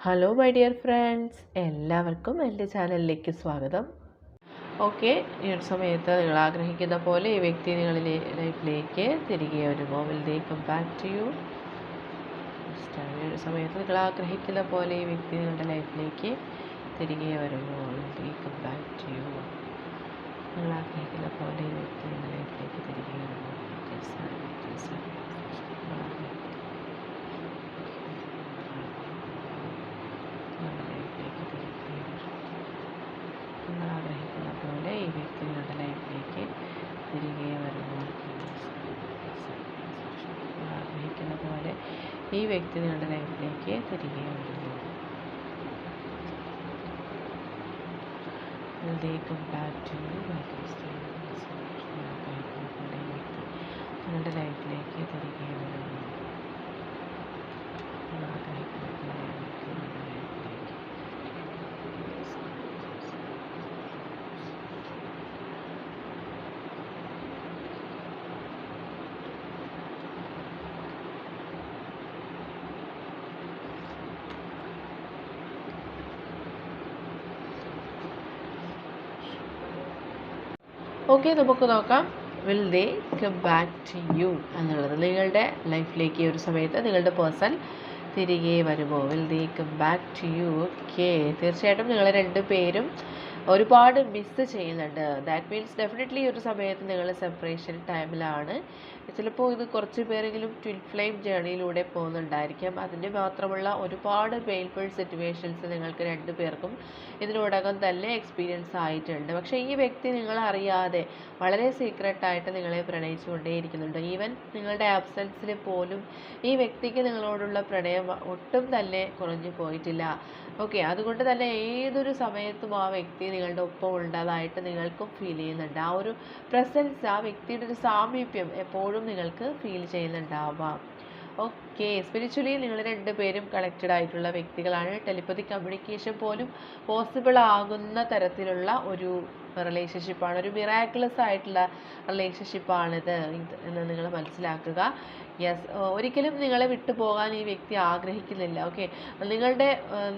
Hello my dear friends എല്ലാവർക്കും എന്റെ ചാനലിലേക്ക് സ്വാഗതം. ഓക്കെ ഈ ഒരു സമയത്ത് നിങ്ങൾ ആഗ്രഹിക്കുന്ന പോലെ ഈ വ്യക്തി നിങ്ങളിലെ ലൈഫിലേക്ക് തിരികെ വരുമ്പോൾ will they come back to you ഈ ഒരു സമയത്ത് നിങ്ങൾ ആഗ്രഹിക്കുന്ന പോലെ ഈ വ്യക്തി നിങ്ങളുടെ ലൈഫിലേക്ക് തിരികെ വരുമ്പോൾ will they come back to you നിങ്ങൾ ആഗ്രഹിക്കുന്ന പോലെ ഈ വ്യക്തി നിങ്ങളുടെ ലൈഫിലേക്ക് തിരികെ വരുമോ Yes, sir. Yes, sir. നിങ്ങൾ ആഗ്രഹിക്കുന്ന നിങ്ങളുടെ ലൈഫിലേക്ക് തിരികെ വരും നിങ്ങൾ ആഗ്രഹിക്കുന്ന പോലെ ഈ വ്യക്തി നിങ്ങളുടെ ലൈഫിലേക്ക് തിരികെ വരുന്നു നിങ്ങൾ ആഗ്രഹിക്കുന്ന പോലെ ഈ വ്യക്തി നിങ്ങളുടെ ലൈഫിലേക്ക് തിരികെ വരുന്നു ിലേക്കും ബാക്ക് ടു യു നിങ്ങളുടെ ലൈഫിലേക്ക് തിരികെ വരുന്നു നിങ്ങൾ ആഗ്രഹിക്കുന്ന പോലെ ഈ വ്യക്തി നിങ്ങളുടെ ലൈഫിലേക്ക് ഓക്കെ നമുക്ക് നോക്കാം. Will they come back to you എന്നുള്ളത്. നിങ്ങളുടെ ലൈഫിലേക്ക് ഒരു സമയത്ത് നിങ്ങളുടെ പേഴ്സൺ തിരികെ വരുമോ? Will they come back to you okay തീർച്ചയായിട്ടും നിങ്ങൾ രണ്ടു പേരും ഒരുപാട് മിസ്സ് ചെയ്യുന്നുണ്ട്. ദാറ്റ് മീൻസ് ഡെഫിനറ്റ്ലി ഒരു സമയത്ത് നിങ്ങൾ സെപ്പറേഷൻ ടൈമിലാണ് ചിലപ്പോൾ ഇത് കുറച്ച് പേരെങ്കിലും ട്വിൻ ഫ്ലെയിം ജേണിയിലൂടെ പോകുന്നുണ്ടായിരിക്കാം. അതിന്റെ മാത്രമുള്ള ഒരുപാട് പെയിൻഫുൾ സിറ്റുവേഷൻസ് നിങ്ങൾക്ക് രണ്ടു പേർക്കും ഇതിനോടകം തന്നെ എക്സ്പീരിയൻസ് ആയിട്ടുണ്ട്. പക്ഷേ ഈ വ്യക്തി നിങ്ങൾ അറിയാതെ വളരെ സീക്രട്ടായിട്ട് നിങ്ങളെ പ്രണയിച്ചുകൊണ്ടേയിരിക്കുന്നുണ്ട് ഈവൻ നിങ്ങളുടെ ആബ്സെൻസിൽ പോലും ഈ വ്യക്തിക്ക് നിങ്ങളോടുള്ള പ്രണയം ഒട്ടും തന്നെ കുറഞ്ഞു പോയിട്ടില്ല. ഓക്കെ അതുകൊണ്ട് തന്നെ ഏതൊരു സമയത്തും ആ വ്യക്തി നിങ്ങളുടെ ഒപ്പം ഉള്ളതായിട്ട് നിങ്ങൾക്കും ഫീൽ ചെയ്യുന്നുണ്ട്. ആ ഒരു പ്രസൻസ് ആ വ്യക്തിയുടെ ഒരു സാമീപ്യം എപ്പോഴും നിങ്ങൾക്ക് ഫീൽ ചെയ്യുന്നുണ്ടാവാം. ഓക്കെ. സ്പിരിച്വലി നിങ്ങൾ രണ്ടുപേരും കണക്റ്റഡ് ആയിട്ടുള്ള വ്യക്തികളാണ്. ടെലിപ്പതി കമ്മ്യൂണിക്കേഷൻ പോലും പോസിബിൾ ആകുന്ന തരത്തിലുള്ള ഒരു റിലേഷൻഷിപ്പാണ് ഒരു മിറാക്കുലസ് ആയിട്ടുള്ള റിലേഷൻഷിപ്പാണിത് എന്ന് നിങ്ങൾ മനസ്സിലാക്കുക. യെസ് ഒരിക്കലും നിങ്ങളെ വിട്ടുപോകാൻ ഈ വ്യക്തി ആഗ്രഹിക്കുന്നില്ല. ഓക്കെ. നിങ്ങളുടെ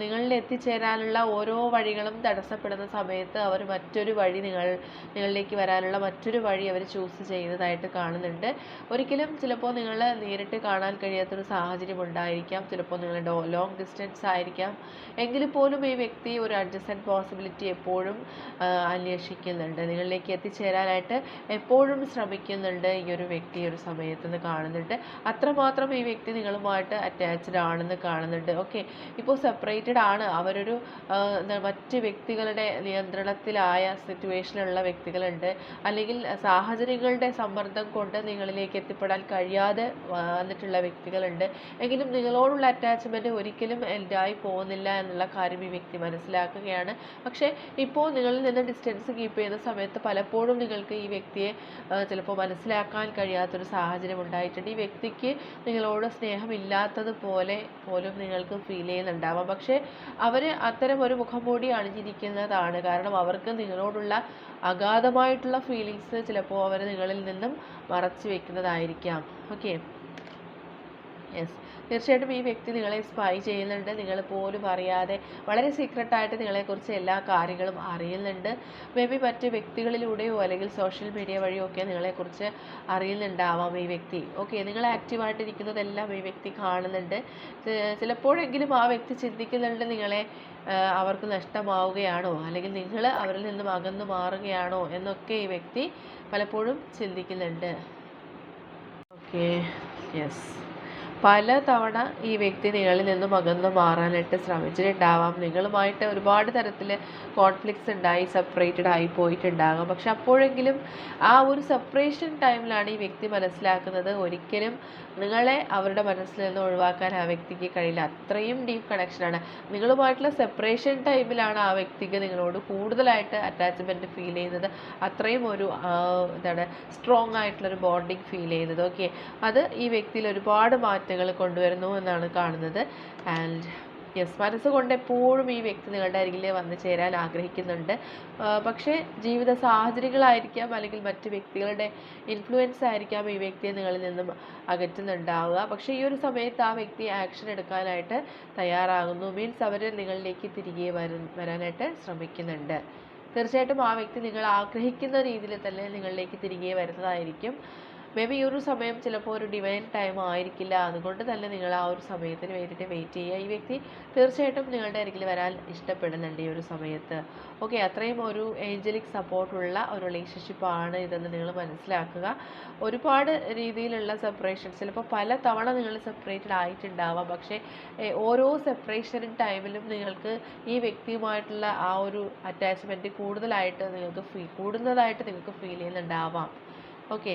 നിങ്ങളിൽ എത്തിച്ചേരാനുള്ള ഓരോ വഴികളും തടസ്സപ്പെടുന്ന സമയത്ത് അവർ മറ്റൊരു വഴി നിങ്ങൾ നിങ്ങളിലേക്ക് വരാനുള്ള മറ്റൊരു വഴി അവർ ചൂസ് ചെയ്യുന്നതായിട്ട് കാണുന്നുണ്ട്. ഒരിക്കലും ചിലപ്പോൾ നിങ്ങൾ നേരിട്ട് കാണാൻ കഴിയാത്തൊരു സാഹചര്യം ഉണ്ടായിരിക്കാം. ചിലപ്പോൾ നിങ്ങൾ ലോങ് ഡിസ്റ്റൻസ് ആയിരിക്കാം. എങ്കിൽ പോലും ഈ വ്യക്തി ഒരു അഡ്ജസ്റ്റന്റ് പോസിബിലിറ്റി എപ്പോഴും അന്വേഷിക്കുന്നുണ്ട്. നിങ്ങളിലേക്ക് എത്തിച്ചേരാനായിട്ട് എപ്പോഴും ശ്രമിക്കുന്നുണ്ട് ഈ ഒരു വ്യക്തി ഒരു സമയത്ത് നിന്ന് കാണുന്നുണ്ട്. അത്രമാത്രം ഈ വ്യക്തി നിങ്ങളുമായിട്ട് അറ്റാച്ച്ഡ് ആണെന്ന് കാണുന്നുണ്ട്. ഓക്കെ ഇപ്പോൾ സെപ്പറേറ്റഡ് ആണ്. അവരൊരു മറ്റ് വ്യക്തികളുടെ നിയന്ത്രണത്തിലായ സിറ്റുവേഷനിലുള്ള വ്യക്തികളുണ്ട്. അല്ലെങ്കിൽ സാഹചര്യങ്ങളുടെ സമ്മർദ്ദം കൊണ്ട് നിങ്ങളിലേക്ക് എത്തിപ്പെടാൻ കഴിയാതെ വന്നിട്ടുള്ള വ്യക്തികളുണ്ട്. എങ്കിലും നിങ്ങളോടുള്ള അറ്റാച്ച്മെന്റ് ഒരിക്കലും എൻഡായി പോകുന്നില്ല എന്നുള്ള കാര്യം ഈ വ്യക്തി മനസ്സിലാക്കുകയാണ്. പക്ഷേ ഇപ്പോൾ നിങ്ങളിൽ നിന്ന് ഡിസ്റ്റൻസ് കീപ്പ് ചെയ്യുന്ന സമയത്ത് പലപ്പോഴും നിങ്ങൾക്ക് ഈ വ്യക്തിയെ ചിലപ്പോൾ മനസ്സിലാക്കാൻ കഴിയാത്തൊരു സാഹചര്യം ഉണ്ടായിട്ടുണ്ട്. ഈ വ്യക്തിക്ക് നിങ്ങളോട് സ്നേഹമില്ലാത്തതുപോലെ പോലും നിങ്ങൾക്ക് ഫീൽ ചെയ്യുന്നുണ്ടാവാം. പക്ഷേ അവർ അത്തരം ഒരു മുഖംമൂടി അണിഞ്ഞിരിക്കുന്നതാണ് കാരണം അവർക്ക് നിങ്ങളോടുള്ള അഗാധമായിട്ടുള്ള ഫീലിങ്സ് ചിലപ്പോൾ അവർ നിങ്ങളിൽ നിന്നും മറച്ചു വെക്കുന്നതായിരിക്കാം. ഓക്കെ യെസ് തീർച്ചയായിട്ടും ഈ വ്യക്തി നിങ്ങളെ സ്പൈ ചെയ്യുന്നുണ്ട്. നിങ്ങൾ പോലും അറിയാതെ വളരെ സീക്രട്ടായിട്ട് നിങ്ങളെക്കുറിച്ച് എല്ലാ കാര്യങ്ങളും അറിയുന്നുണ്ട്. മേ ബി മറ്റ് വ്യക്തികളിലൂടെയോ അല്ലെങ്കിൽ സോഷ്യൽ മീഡിയ വഴിയോ ഒക്കെ നിങ്ങളെക്കുറിച്ച് അറിയുന്നുണ്ടാവാം ഈ വ്യക്തി. ഓക്കെ നിങ്ങൾ ആക്റ്റീവായിട്ടിരിക്കുന്നതെല്ലാം ഈ വ്യക്തി കാണുന്നുണ്ട്. ചിലപ്പോഴെങ്കിലും ആ വ്യക്തി ചിന്തിക്കുന്നുണ്ട് നിങ്ങളെ അവർക്ക് നഷ്ടമാവുകയാണോ? അല്ലെങ്കിൽ നിങ്ങൾ അവരിൽ നിന്നും അകന്നു മാറുകയാണോ? എന്നൊക്കെ ഈ വ്യക്തി പലപ്പോഴും ചിന്തിക്കുന്നുണ്ട്. ഓക്കെ യെസ് പല തവണ ഈ വ്യക്തി നിങ്ങളിൽ നിന്നും അകന്നു മാറാനായിട്ട് ശ്രമിച്ചിട്ടുണ്ടാവാം. നിങ്ങളുമായിട്ട് ഒരുപാട് തരത്തിൽ കോൺഫ്ലിക്ട്സ് ഉണ്ടായി സെപ്പറേറ്റഡ് ആയി പോയിട്ടുണ്ടാകാം. പക്ഷെ അപ്പോഴെങ്കിലും ആ ഒരു സെപ്പറേഷൻ ടൈമിലാണ് ഈ വ്യക്തി മനസ്സിലാക്കുന്നത്. ഒരിക്കലും നിങ്ങളെ അവരുടെ മനസ്സിൽ നിന്ന് ഒഴിവാക്കാൻ ആ വ്യക്തിക്ക് കഴിയില്ല. അത്രയും ഡീപ്പ് കണക്ഷനാണ് നിങ്ങളുമായിട്ടുള്ള സെപ്പറേഷൻ ടൈമിലാണ് ആ വ്യക്തിക്ക് നിങ്ങളോട് കൂടുതലായിട്ട് അറ്റാച്ച്മെന്റ് ഫീൽ ചെയ്യുന്നത്. അത്രയും ഒരു എന്താണ് സ്ട്രോങ് ആയിട്ടുള്ളൊരു ബോണ്ടിങ് ഫീൽ ചെയ്യുന്നത്. ഓക്കെ അത് ഈ വ്യക്തിയിൽ ഒരുപാട് മാറ്റങ്ങൾ കൊണ്ടുവരുന്നു എന്നാണ് കാണുന്നത്. ആൻഡ് യെസ് മനസ്സുകൊണ്ട് എപ്പോഴും ഈ വ്യക്തി നിങ്ങളുടെ അരികിൽ വന്നു ചേരാൻ ആഗ്രഹിക്കുന്നുണ്ട്. പക്ഷേ ജീവിത സാഹചര്യങ്ങളായിരിക്കാം അല്ലെങ്കിൽ മറ്റ് വ്യക്തികളുടെ ഇൻഫ്ലുവൻസ് ആയിരിക്കാം ഈ വ്യക്തിയെ നിങ്ങളിൽ നിന്നും അകറ്റുന്നുണ്ടാവുക. പക്ഷേ ഈ ഒരു സമയത്ത് ആ വ്യക്തി ആക്ഷൻ എടുക്കാനായിട്ട് തയ്യാറാകുന്നു. മീൻസ് അവർ നിങ്ങളിലേക്ക് തിരികെ വരും വരാനായിട്ട് ശ്രമിക്കുന്നുണ്ട്. തീർച്ചയായിട്ടും ആ വ്യക്തി നിങ്ങൾ ആഗ്രഹിക്കുന്ന രീതിയിൽ തന്നെ നിങ്ങളിലേക്ക് തിരികെ വരുന്നതായിരിക്കും. മേ ബി ഈ ഒരു സമയം ചിലപ്പോൾ ഒരു ഡിവൈൻ ടൈം ആയിരിക്കില്ല. അതുകൊണ്ട് തന്നെ നിങ്ങൾ ആ ഒരു സമയത്തിന് വേണ്ടിയിട്ട് വെയിറ്റ് ചെയ്യുക. ഈ വ്യക്തി തീർച്ചയായിട്ടും നിങ്ങളുടെ അരികിൽ വരാൻ ഇഷ്ടപ്പെടുന്നുണ്ട് ഈ ഒരു സമയത്ത്. ഓക്കെ അത്രയും ഒരു ഏഞ്ചലിക് സപ്പോർട്ടുള്ള ഒരു റിലേഷൻഷിപ്പാണ് ഇതെന്ന് നിങ്ങൾ മനസ്സിലാക്കുക. ഒരുപാട് രീതിയിലുള്ള സെപ്പറേഷൻ ചിലപ്പോൾ പല തവണ നിങ്ങൾ സെപ്പറേറ്റഡ് ആയിട്ടുണ്ടാവാം. പക്ഷേ ഓരോ സെപ്പറേഷനും ടൈമിലും നിങ്ങൾക്ക് ഈ വ്യക്തിയുമായിട്ടുള്ള ആ ഒരു അറ്റാച്ച്മെന്റ് കൂടുതലായിട്ട് നിങ്ങൾക്ക് ഫീ കൂടുന്നതായിട്ട് നിങ്ങൾക്ക് ഫീൽ ചെയ്യുന്നുണ്ടാവാം. ഓക്കെ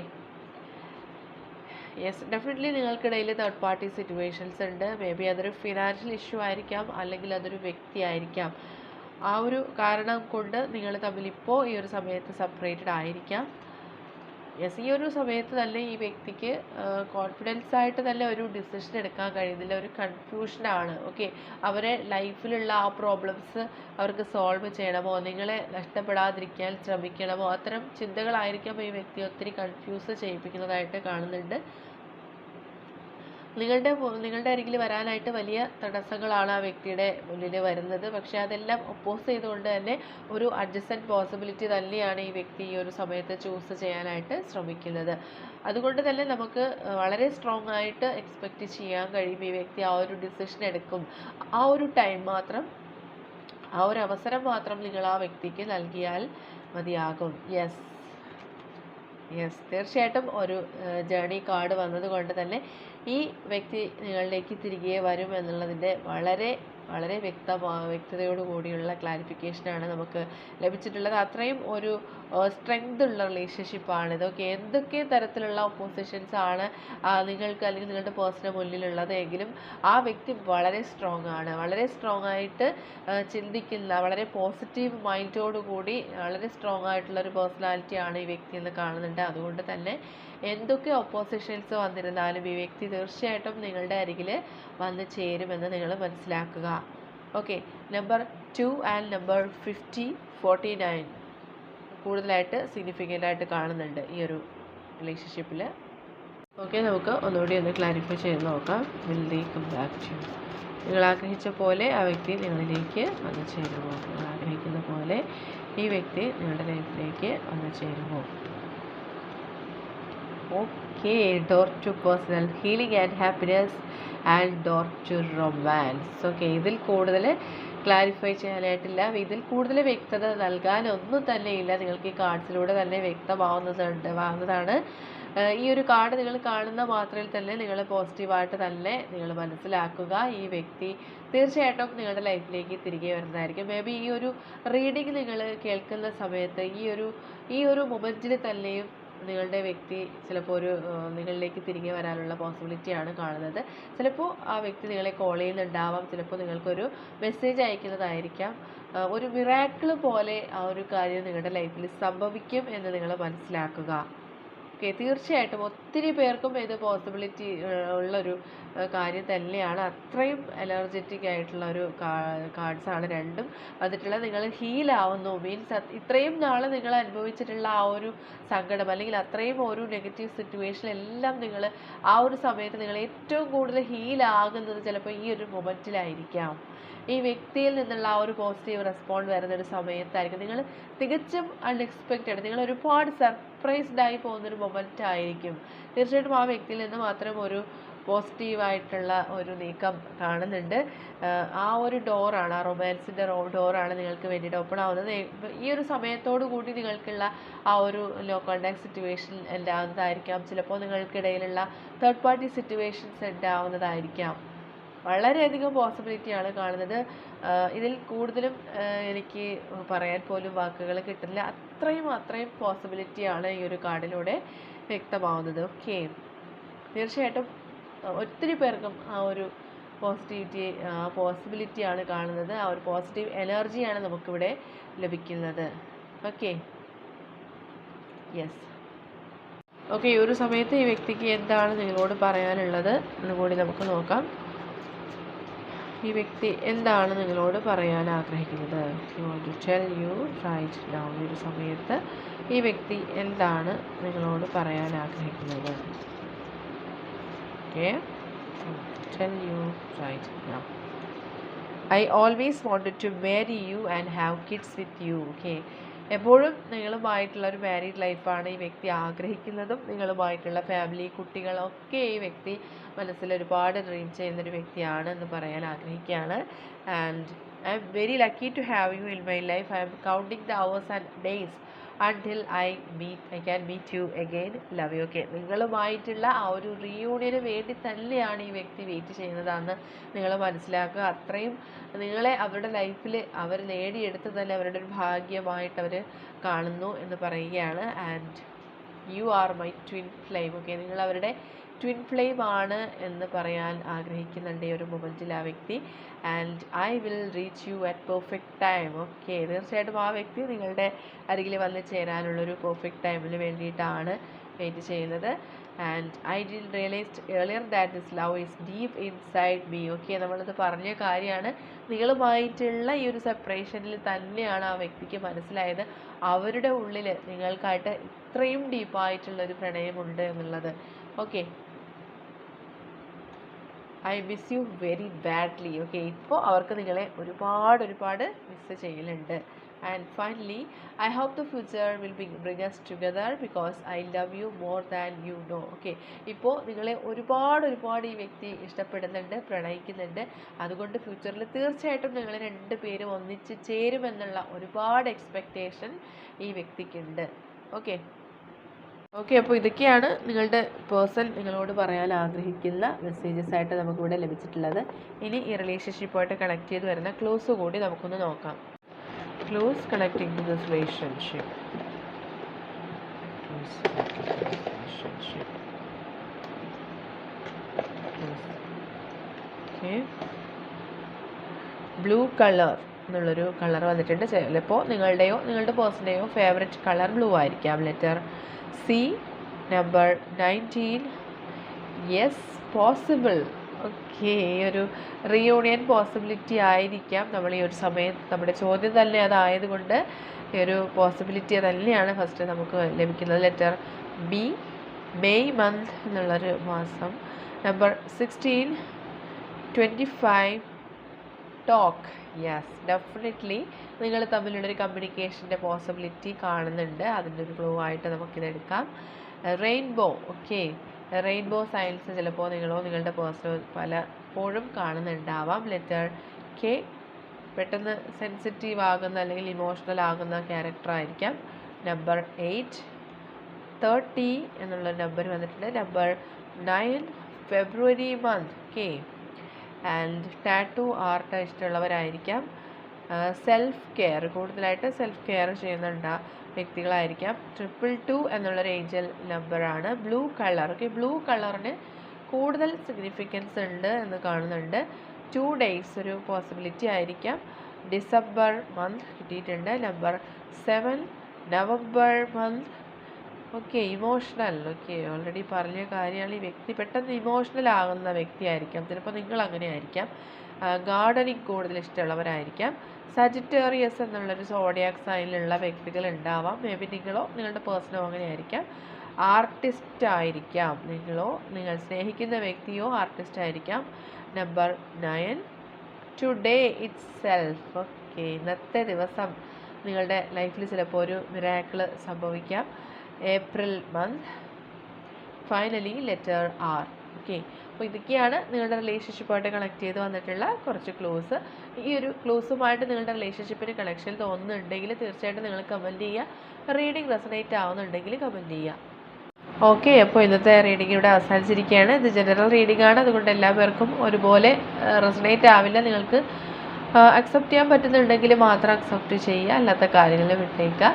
യെസ് ഡെഫിനറ്റ്ലി നിങ്ങൾക്കിടയിൽ തേർഡ് പാർട്ടി സിറ്റുവേഷൻസ് ഉണ്ട്. മേ ബി അതൊരു ഫിനാൻഷ്യൽ ഇഷ്യൂ ആയിരിക്കാം അല്ലെങ്കിൽ അതൊരു വ്യക്തി ആയിരിക്കാം. ആ ഒരു കാരണം കൊണ്ട് നിങ്ങൾ തമ്മിൽ ഇപ്പോൾ ഈ ഒരു സമയത്ത് സെപ്പറേറ്റഡ് ആയിരിക്കാം. യെസ് ഈ ഒരു സമയത്ത് തന്നെ ഈ വ്യക്തിക്ക് കോൺഫിഡൻസ് ആയിട്ട് തന്നെ ഒരു ഡിസിഷൻ എടുക്കാൻ കഴിയുന്നില്ല ഒരു കൺഫ്യൂഷനാണ് ഓക്കെ അവരെ ലൈഫിലുള്ള ആ പ്രോബ്ലംസ് അവർക്ക് സോൾവ് ചെയ്യണമോ? നിങ്ങളെ നഷ്ടപ്പെടാതിരിക്കാൻ ശ്രമിക്കണമോ? അത്തരം ചിന്തകളായിരിക്കാം ഈ വ്യക്തി ഒത്തിരി കൺഫ്യൂസ് ചെയ്യിപ്പിക്കുന്നതായിട്ട് കാണുന്നുണ്ട്. നിങ്ങളുടെ നിങ്ങളുടെ അരികിൽ വരാനായിട്ട് വലിയ തടസ്സങ്ങളാണ് ആ വ്യക്തിയുടെ മുന്നിൽ വരുന്നത്. പക്ഷേ അതെല്ലാം ഒപ്പോസ് ചെയ്തുകൊണ്ട് തന്നെ ഒരു അഡ്ജസ്റ്റന്റ് പോസിബിലിറ്റി തന്നെയാണ് ഈ വ്യക്തി ഈ ഒരു സമയത്ത് ചൂസ് ചെയ്യാനായിട്ട് ശ്രമിക്കുന്നത്. അതുകൊണ്ട് തന്നെ നമുക്ക് വളരെ സ്ട്രോങ് ആയിട്ട് എക്സ്പെക്റ്റ് ചെയ്യാൻ കഴിയും ഈ വ്യക്തി ആ ഒരു ഡിസിഷൻ എടുക്കും. ആ ഒരു ടൈം മാത്രം ആ ഒരു അവസരം മാത്രം നിങ്ങൾ ആ വ്യക്തിക്ക് നൽകിയാൽ മതിയാകും. യെസ് യെസ് തീർച്ചയായിട്ടും ഒരു ജേണി കാർഡ് വന്നതുകൊണ്ട് തന്നെ ഈ വ്യക്തി നിങ്ങളിലേക്ക് തിരികെ വരും എന്നുള്ളതിന്റെ വളരെ വളരെ വ്യക്തമാ വ്യക്തതയോട് കൂടിയുള്ള ക്ലാരിഫിക്കേഷനാണ് നമുക്ക് ലഭിച്ചിട്ടുള്ളത്. അത്രയും ഒരു സ്ട്രെങ്ത് ഉള്ള റിലേഷൻഷിപ്പാണ് ഇതൊക്കെ എന്തൊക്കെ തരത്തിലുള്ള ഒപ്പോസിഷൻസ് ആണ് നിങ്ങൾക്ക് അല്ലെങ്കിൽ നിങ്ങളുടെ പേഴ്സണൽ മുന്നിലുള്ളത് എങ്കിലും ആ വ്യക്തി വളരെ സ്ട്രോങ് ആണ്. വളരെ സ്ട്രോങ് ആയിട്ട് ചിന്തിക്കുന്ന വളരെ പോസിറ്റീവ് മൈൻഡോട് കൂടി വളരെ സ്ട്രോങ് ആയിട്ടുള്ള ഒരു പേഴ്സണാലിറ്റിയാണ് ഈ വ്യക്തി എന്ന് കാണുന്നുണ്ട്. അതുകൊണ്ട് തന്നെ എന്തൊക്കെ ഒപ്പോസിഷൻസ് വന്നിരുന്നാലും ഈ വ്യക്തി തീർച്ചയായിട്ടും നിങ്ങളുടെ അരികിൽ വന്ന് ചേരുമെന്ന് നിങ്ങൾ മനസ്സിലാക്കുക. Okay number two and number fifty forty nine കൂടുതലായിട്ട് സിഗ്നിഫിക്കന്റ് ആയിട്ട് കാണുന്നുണ്ട് ഈ ഒരു റിലേഷൻഷിപ്പിൽ ഓക്കെ നമുക്ക് ഒന്നുകൂടി ഒന്ന് ക്ലാരിഫൈ ചെയ്ത് നോക്കാം. Will they come back to നിങ്ങൾ ആഗ്രഹിച്ച പോലെ ആ വ്യക്തി നിങ്ങളിലേക്ക് വന്നു ചേരുമോ? നിങ്ങൾ ആഗ്രഹിക്കുന്ന പോലെ ഈ വ്യക്തി നിങ്ങളുടെ ലൈഫിലേക്ക് വന്നു ചേരുമോ? Okay door to personal healing and happiness and door to romance okay ഇതിൽ കൂടുതൽ ക്ലാരിഫൈ ചെയ്യാനായിട്ടില്ല. ഇതിൽ കൂടുതൽ വ്യക്തത നൽകാനൊന്നും തന്നെ ഇല്ല. നിങ്ങൾക്ക് ഈ കാർഡ്സിലൂടെ തന്നെ വ്യക്തമാവുന്നതുണ്ട്. വാങ്ങുന്നതാണ് ഈ ഒരു കാർഡ് നിങ്ങൾ കാണുന്ന മാത്രയിൽ തന്നെ നിങ്ങൾ പോസിറ്റീവായിട്ട് തന്നെ നിങ്ങൾ മനസ്സിലാക്കുക. ഈ വ്യക്തി തീർച്ചയായിട്ടും നിങ്ങളുടെ ലൈഫിലേക്ക് തിരികെ വരുന്നതായിരിക്കും. മേ ബി ഈ ഒരു റീഡിങ് നിങ്ങൾ കേൾക്കുന്ന സമയത്ത് ഈ ഒരു ഈ ഒരു മൊമെന്റിൽ തന്നെയും നിങ്ങളുടെ വ്യക്തി ചിലപ്പോൾ ഒരു നിങ്ങളിലേക്ക് തിരികെ വരാനുള്ള പോസിബിലിറ്റിയാണ് കാണുന്നത്. ചിലപ്പോൾ ആ വ്യക്തി നിങ്ങളെ കോൾ ചെയ്യുന്നുണ്ടാവാം. ചിലപ്പോൾ നിങ്ങൾക്കൊരു മെസ്സേജ് അയക്കുന്നതായിരിക്കാം. ഒരു മിറാക്കിൾ പോലെ ആ ഒരു കാര്യം നിങ്ങളുടെ ലൈഫിൽ സംഭവിക്കും എന്ന് നിങ്ങൾ മനസ്സിലാക്കുക. ഓക്കെ തീർച്ചയായിട്ടും. ഒത്തിരി പേർക്കും ഇത് പോസിബിലിറ്റി ഉള്ളൊരു കാര്യം തന്നെയാണ്. അത്രയും എനർജറ്റിക് ആയിട്ടുള്ള ഒരു കാർഡ്സാണ് രണ്ടും വന്നിട്ടുള്ളത്. നിങ്ങൾ ഹീൽ ആവുന്നു. മീൻസ് ഇത്രയും നാൾ നിങ്ങൾ അനുഭവിച്ചിട്ടുള്ള ആ ഒരു സങ്കടം അല്ലെങ്കിൽ അത്രയും ഒരു നെഗറ്റീവ് എല്ലാം നിങ്ങൾ ആ ഒരു സമയത്ത് നിങ്ങൾ ഏറ്റവും കൂടുതൽ ഹീൽ ആകുന്നത് ചിലപ്പോൾ ഈ ഒരു മൊമെന്റിലായിരിക്കാം ഈ വ്യക്തിയിൽ നിന്നുള്ള ആ ഒരു പോസിറ്റീവ് റെസ്പോണ്ട് വരുന്ന ഒരു സമയത്തായിരിക്കും. നിങ്ങൾ തികച്ചും അൺഎക്സ്പെക്റ്റഡ് നിങ്ങൾ ഒരുപാട് സർപ്രൈസ്ഡ് ആയി പോകുന്നൊരു മൊമെന്റ് ആയിരിക്കും. തീർച്ചയായിട്ടും ആ വ്യക്തിയിൽ നിന്ന് മാത്രം ഒരു പോസിറ്റീവായിട്ടുള്ള ഒരു നീക്കം കാണുന്നുണ്ട്. ആ ഒരു ഡോറാണ് ആ റൊമാൻസിന്റെ ഡോറാണ് നിങ്ങൾക്ക് വേണ്ടിയിട്ട് ഓപ്പൺ ആവുന്നത്. ഈ ഒരു സമയത്തോടു കൂടി നിങ്ങൾക്കുള്ള ആ ഒരു ലോ കോണ്ടാക്ട് സിറ്റുവേഷൻ ഉണ്ടാകുന്നതായിരിക്കാം ചിലപ്പോൾ നിങ്ങൾക്കിടയിലുള്ള തേർഡ് പാർട്ടി സിറ്റുവേഷൻസ് ഉണ്ടാവുന്നതായിരിക്കാം. വളരെയധികം പോസിബിലിറ്റിയാണ് കാണുന്നത്. ഇതിൽ കൂടുതലും എനിക്ക് പറയാൻ പോലും വാക്കുകൾ കിട്ടുന്നില്ല. അത്രയും അത്രയും പോസിബിലിറ്റിയാണ് ഈ ഒരു കാർഡിലൂടെ വ്യക്തമാവുന്നത്. ഓക്കെ തീർച്ചയായിട്ടും ഒത്തിരി പേർക്കും ആ ഒരു പോസിറ്റിവിറ്റി പോസിബിലിറ്റിയാണ് കാണുന്നത്. ആ ഒരു പോസിറ്റീവ് എനർജിയാണ് നമുക്കിവിടെ ലഭിക്കുന്നത്. ഓക്കെ യെസ് ഓക്കെ ഈ ഒരു സമയത്ത് ഈ വ്യക്തിക്ക് എന്താണ് നിങ്ങളോട് പറയാനുള്ളത്? എന്ന് കൂടി നമുക്ക് നോക്കാം. ഈ വ്യക്തി എന്താണ് നിങ്ങളോട് പറയാൻ ആഗ്രഹിക്കുന്നത്? You won't to tell you right now ഈ ഒരു സമയത്ത് ഈ വ്യക്തി എന്താണ് നിങ്ങളോട് പറയാൻ ആഗ്രഹിക്കുന്നത്? Okay tell you right now I always wanted to marry you and have kids with you okay എപ്പോഴും നിങ്ങളുമായിട്ടുള്ള ഒരു മാരീഡ് ലൈഫാണ് ഈ വ്യക്തി ആഗ്രഹിക്കുന്നതും നിങ്ങളുമായിട്ടുള്ള ഫാമിലി കുട്ടികളൊക്കെ ഈ വ്യക്തി മനസ്സിൽ ഒരുപാട് ഡ്രീം ചെയ്യുന്നൊരു വ്യക്തിയാണ് എന്ന് പറയാൻ ആഗ്രഹിക്കുകയാണ്. And I'm very lucky to have you in my life I'm counting the hours and days until I meet I can meet you again love you okay നിങ്ങളുമായിട്ടുള്ള ആ ഒരു റീയൂണിയന് വേണ്ടി തന്നെയാണ് ഈ വ്യക്തി വെയിറ്റ് ചെയ്യുന്നതെന്ന് നിങ്ങൾ മനസ്സിലാക്കുക. അത്രയും നിങ്ങളെ അവരുടെ ലൈഫിൽ അവർ നേടിയെടുത്ത് തന്നെ അവരുടെ ഒരു ഭാഗ്യമായിട്ട് അവർ കാണുന്നു എന്ന് പറയുകയാണ്. And you are my twin flame okay നിങ്ങൾ അവരുടെ ട്വിൻ ഫ്ലെയിം ആണ് എന്ന് പറയാൻ ആഗ്രഹിക്കുന്നുണ്ട് ഈ ഒരു മൊമെന്റിൽ ആ വ്യക്തി. And I will reach you at perfect time okay തീർച്ചയായിട്ടും ആ വ്യക്തി നിങ്ങളുടെ അരികിൽ വന്ന് ചേരാനുള്ളൊരു പെർഫെക്റ്റ് ടൈമിന് വേണ്ടിയിട്ടാണ് വെയിറ്റ് ചെയ്യുന്നത്. And I till realised earlier that this love is deep inside me okay നമ്മളത് പറഞ്ഞ കാര്യമാണ്. നിങ്ങളുമായിട്ടുള്ള ഈ ഒരു സെപ്പറേഷനിൽ തന്നെയാണ് ആ വ്യക്തിക്ക് മനസ്സിലായത്. അവരുടെ ഉള്ളിൽ നിങ്ങൾക്കായിട്ട് ഇത്രയും ഡീപ്പായിട്ടുള്ളൊരു പ്രണയമുണ്ട് എന്നുള്ളത്. Okay I miss you very badly okay ഇപ്പോൾ അവർക്ക് നിങ്ങളെ ഒരുപാട് ഒരുപാട് മിസ് ചെയ്യലുണ്ട്. And finally I hope the future will be bring us together because I love you more than you know okay ഇപ്പോൾ നിങ്ങളെ ഒരുപാട് ഒരുപാട് ഈ വ്യക്തി ഇഷ്ടപ്പെടുന്നുണ്ട് പ്രണയിക്കുന്നുണ്ട്. അതുകൊണ്ട് ഫ്യൂച്ചറിൽ തീർച്ചയായിട്ടും നിങ്ങൾ രണ്ട് പേരും ഒന്നിച്ച് ചേരുമെന്നുള്ള ഒരുപാട് എക്സ്പെക്റ്റേഷൻ ഈ വ്യക്തിക്കുണ്ട്. ഓക്കെ ഓക്കെ അപ്പോൾ ഇതൊക്കെയാണ് നിങ്ങളുടെ പേഴ്സൺ നിങ്ങളോട് പറയാൻ ആഗ്രഹിക്കുന്ന മെസ്സേജസ് ആയിട്ട് നമുക്കിവിടെ ലഭിച്ചിട്ടുള്ളത്. ഇനി ഈ റിലേഷൻഷിപ്പുമായിട്ട് കണക്ട് ചെയ്ത് വരുന്ന ക്ലോസ് കൂടി നമുക്കൊന്ന് നോക്കാം. Close connecting to this relationship blue colour എന്നുള്ളൊരു കളർ വന്നിട്ടുണ്ട്. ചിലപ്പോൾ നിങ്ങളുടെയോ നിങ്ങളുടെ പേഴ്സന്റെയോ ഫേവററ്റ് കളർ ബ്ലൂ ആയിരിക്കാം. Letter C number nineteen yes possible okay ഈ ഒരു റീയൂണിയൻ പോസിബിലിറ്റി ആയിരിക്കാം. നമ്മൾ ഈ ഒരു സമയത്ത് നമ്മുടെ ചോദ്യം തന്നെ അതായതുകൊണ്ട് ഈ ഒരു പോസിബിലിറ്റി തന്നെയാണ് ഫസ്റ്റ് നമുക്ക് ലഭിക്കുന്നത്. ലെറ്റർ ബി മെയ് മന്ത് എന്നുള്ളൊരു മാസം. Number sixteen twenty five talk yes definitely നിങ്ങൾ തമ്മിലുള്ളൊരു കമ്മ്യൂണിക്കേഷന്റെ പോസിബിലിറ്റി കാണുന്നുണ്ട്. അതിന്റെ ഒരു ക്ലൂ ആയിട്ട് നമുക്കിതെടുക്കാം റെയിൻബോ ഓക്കെ റെയിൻബോ സയൻസ് ചിലപ്പോൾ നിങ്ങളോ നിങ്ങളുടെ പേഴ്സണൽ പലപ്പോഴും കാണുന്നുണ്ടാവാം. ലെറ്റർ കെ പെട്ടെന്ന് സെൻസിറ്റീവ് ആകുന്ന അല്ലെങ്കിൽ ഇമോഷണൽ ആകുന്ന ക്യാരക്ടർ ആയിരിക്കാം. നമ്പർ എയ്റ്റ് തേർട്ടി എന്നുള്ള നമ്പർ വന്നിട്ടുണ്ട്. Number nine February month okay and tattoo art ഇഷ്ടമുള്ളവരായിരിക്കാം. Self care കൂടുതലായിട്ട് സെൽഫ് കെയർ ചെയ്യുന്നുണ്ട് വ്യക്തികളായിരിക്കാം. ട്രിപ്പിൾ ടു എന്നുള്ളൊരു ഏഞ്ചൽ നമ്പറാണ് ബ്ലൂ കളർ ഓക്കെ ബ്ലൂ കളറിന് കൂടുതൽ സിഗ്നിഫിക്കൻസ് ഉണ്ട് എന്ന് കാണുന്നുണ്ട്. ടു ഡേയ്സ് ഒരു പോസിബിലിറ്റി ആയിരിക്കാം. ഡിസംബർ മന്ത് കിട്ടിയിട്ടുണ്ട്. Number seven November month okay emotional okay already പറഞ്ഞ കാര്യമാണ്. ഈ വ്യക്തി പെട്ടെന്ന് ഇമോഷണൽ ആകുന്ന വ്യക്തിയായിരിക്കാം. ചിലപ്പോൾ നിങ്ങൾ അങ്ങനെ ആയിരിക്കാം ഗാർഡനിങ് കൂടുതൽ ഇഷ്ടമുള്ളവരായിരിക്കാം. സജിറ്റേറിയസ് എന്നുള്ളൊരു സോഡിയാക് സൈനിലുള്ള വ്യക്തികൾ ഉണ്ടാവാം മേ ബി നിങ്ങളോ നിങ്ങളുടെ പേഴ്സണോ അങ്ങനെ ആയിരിക്കാം ആർട്ടിസ്റ്റ് ആയിരിക്കാം നിങ്ങളോ. നിങ്ങൾ സ്നേഹിക്കുന്ന വ്യക്തിയോ ആർട്ടിസ്റ്റ് ആയിരിക്കാം. Number nine today itself okay ഇന്നത്തെ ദിവസം നിങ്ങളുടെ ലൈഫിൽ ചിലപ്പോൾ ഒരു മിറാക്കിൾ സംഭവിക്കാം. April month finally letter R okay അപ്പോൾ ഇതൊക്കെയാണ് നിങ്ങളുടെ റിലേഷൻഷിപ്പായിട്ട് കണക്ട് ചെയ്ത് വന്നിട്ടുള്ള കുറച്ച് ക്ലോസ് ഈ ഒരു ക്ലോസുമായിട്ട് നിങ്ങളുടെ റിലേഷൻഷിപ്പിന് കണക്ഷൻ തോന്നുന്നുണ്ടെങ്കിൽ തീർച്ചയായിട്ടും നിങ്ങൾ കമന്റ് ചെയ്യുക. റീഡിംഗ് റെസണേറ്റ് ആവുന്നുണ്ടെങ്കിൽ കമന്റ് ചെയ്യുക. ഓക്കെ അപ്പോൾ ഇന്നത്തെ റീഡിംഗ് ഇവിടെ അവസാനിച്ചിരിക്കുകയാണ്. ഇത് ജനറൽ റീഡിംഗ് ആണ്. അതുകൊണ്ട് എല്ലാ പേർക്കും ഒരുപോലെ റെസണേറ്റ് ആവില്ല. നിങ്ങൾക്ക് അക്സെപ്റ്റ് ചെയ്യാൻ പറ്റുന്നുണ്ടെങ്കിൽ മാത്രം അക്സെപ്റ്റ് ചെയ്യുക. അല്ലാത്ത കാര്യങ്ങൾ വിട്ടേക്കുക.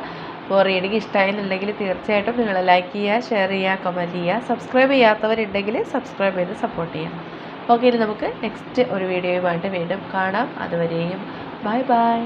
അപ്പോൾ റീഡിംഗ് ഇഷ്ടമായെന്നുണ്ടെങ്കിൽ തീർച്ചയായിട്ടും നിങ്ങൾ ലൈക്ക് ചെയ്യുക ഷെയർ ചെയ്യുക കമന്റ് ചെയ്യുക. സബ്സ്ക്രൈബ് ചെയ്യാത്തവരുണ്ടെങ്കിൽ സബ്സ്ക്രൈബ് ചെയ്ത് സപ്പോർട്ട് ചെയ്യാം ഓക്കെ ഇനി നമുക്ക് നെക്സ്റ്റ് ഒരു വീഡിയോയുമായിട്ട് വീണ്ടും കാണാം. അതുവരെയും ബൈ ബൈ